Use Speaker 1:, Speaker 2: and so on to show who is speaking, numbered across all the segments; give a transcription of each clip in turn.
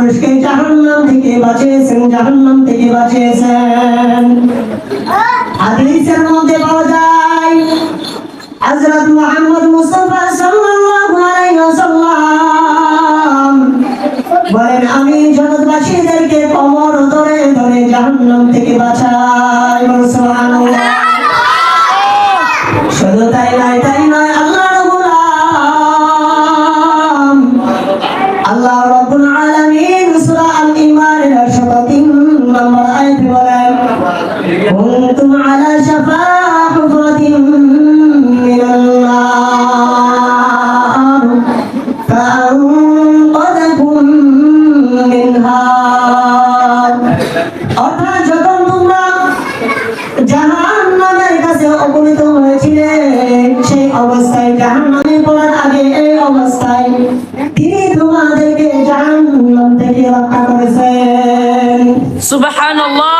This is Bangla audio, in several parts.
Speaker 1: মানুষকে জাহান্নাম থেকে বাঁচিয়েছেন, জাহান্নাম থেকে বাঁচিয়েছেন। হাদিসের মধ্যে পাওয়া যায়, হযরত মুহাম্মদ মুস্তাফা সাল্লাল্লাহু كنتم على شفا حفرة من النار فأنقذكم منها. অর্থাৎ যখন তোমরা জাহান নামের কাছে হয়েছিলে, সেই অবস্থায় জাহান নামে পড়ার আগে এই অবস্থায় তিনি তোমাদেরকে জাহান নাম থেকে রক্ষা করেছেন। সুবহানাল্লাহ।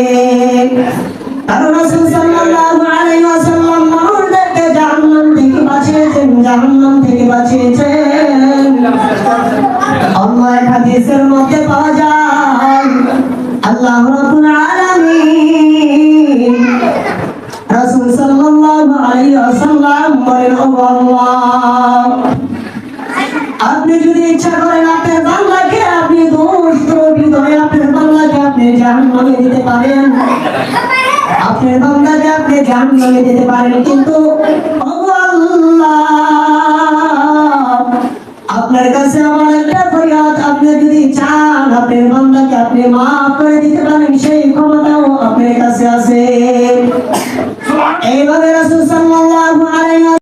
Speaker 1: হাদিসের মধ্যে পাওয়া যায়। আল্লাহ রাব্বুল আলামিন। রাসূল সাল্লাল্লাহু আলাইহি ওয়াসাল্লাম বলেন আল্লাহ, আপনি যদি ইচ্ছা করেন আপনার বাংলাকে আপনি দোষ ত্রুটি ধরে আপনার বাংলাকে আপনি জাহান্নামে দিতে পারেন। আপনার বাংলাকে আপনি জাহান্নামে দিতে পারেন। কিন্তু আপনার কাছে আমার একটা ফরিয়াদ আপনি যদি চান আপনার বান্দাকে আপনি মাফ করে দিতে পারেন সেই